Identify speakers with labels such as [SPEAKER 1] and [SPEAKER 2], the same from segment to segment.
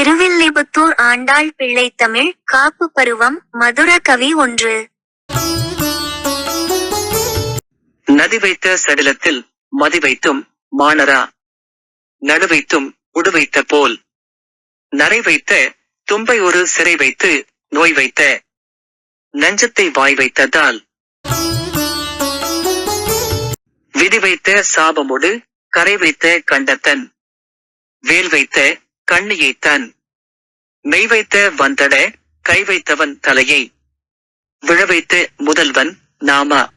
[SPEAKER 1] திருவில்லிபுத்தூர் ஆண்டாள் பிள்ளை தமிழ் காப்பு பருவம் மதுர கவி ஒன்று.
[SPEAKER 2] நதி வைத்த சடிலத்தில் மதி வைத்தும் மாணரா நடு வைத்தும் உடு வைத்த போல். நரை வைத்த தும்பை ஒரு சிறை வைத்து நோய் வைத்த நஞ்சத்தை வாய் வைத்ததால். விதி வைத்த சாபமுடு கரை வைத்த கண்டத்தன் வேல் வைத்த கண்ணியைத்தான் மெய் வைத்த வந்தட கை வைத்தவன் தலையை விழ வைத்த முதல்வன் நாமா.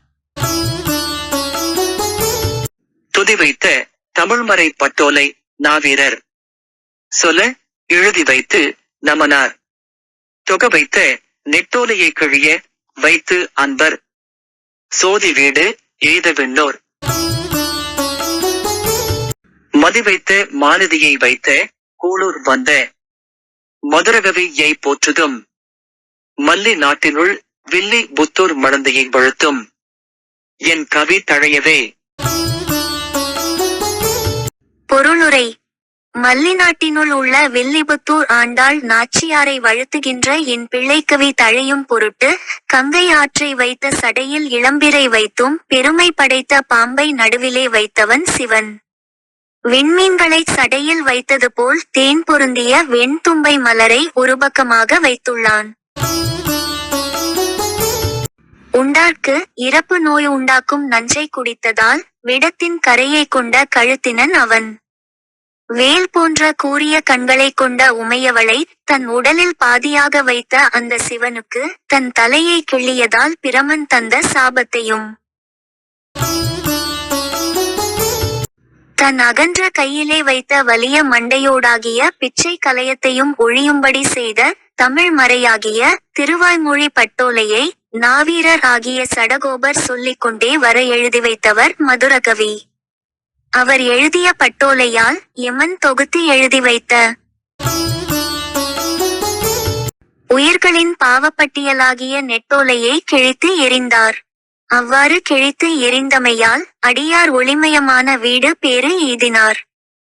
[SPEAKER 2] துதி வைத்த தமிழ்மறை பட்டோலை நாவீரர். சொல்ல எழுதி வைத்து நமனார். தொக வைத்த நெட்டோலையை கிழிய வைத்து அன்பர். சோதி வீடு எய்த விண்ணோர். மதி வைத்த மாலதியை வைத்த கூளூர் வந்த மதுரகவியை போற்றுதும். மல்லி நாட்டினுள் வில்லி புத்தூர் மடந்தையை வழுத்தும். என் கவி தழையவே.
[SPEAKER 1] பொருளுரை மல்லி நாட்டினுள் உள்ள வில்லிபுத்தூர் ஆண்டாள் நாச்சியாரை வழுத்துகின்ற என் பிள்ளைக்கவி தழையும் பொருட்டு கங்கை ஆற்றை வைத்த சடையில் இளம்பிறை வைத்தும் பெருமை படைத்த பாம்பை நடுவிலே வைத்தவன் சிவன். விண்மீன்களைச் சடையில் வைத்தது போல் தேன் பொருந்திய வெண்தும்பை மலரை ஒரு பக்கமாக வைத்துள்ளான். உண்டார்க்கு இறப்பு நோய் உண்டாக்கும் நஞ்சை குடித்ததால் விடத்தின் கரையை கொண்ட கழுத்தினன் அவன். வேல் போன்ற கூரிய கண்களைக் கொண்ட உமையவளை தன் உடலில் பாதியாக வைத்த அந்த சிவனுக்கு தன் தலையை கிள்ளியதால் பிரமன் தந்த சாபத்தையும் தன் அகன்ற கையிலே வைத்த வலிய மண்டையோடாகிய பிச்சை கலையத்தையும் ஒழியும்படி செய்த தமிழ் மறையாகிய திருவாய்மொழி பட்டோலையை நாவீரர் ஆகிய சடகோபர் சொல்லிக் கொண்டே வர எழுதி வைத்தவர் மதுரகவி. அவர் எழுதிய பட்டோலையால் யமன் தொகுத்து எழுதி வைத்த. உயிர்களின் பாவப்பட்டியலாகிய நெட்டோலையை கிழித்து எறிந்தார். அவ்வாறு கிழித்து எறிந்தமையால் அடியார் ஒளிமயமான வீடு பேறு எய்தினார்.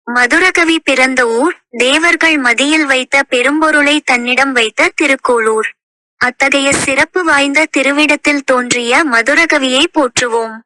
[SPEAKER 1] மதுரகவி பிறந்த ஊர் தேவர்கள் மதியில் வைத்த பெரும்பொருளை தன்னிடம் வைத்த திருக்கோளூர். அத்தகைய சிறப்பு வாய்ந்த திருவிடத்தில் தோன்றிய மதுரகவியை போற்றுவோம்.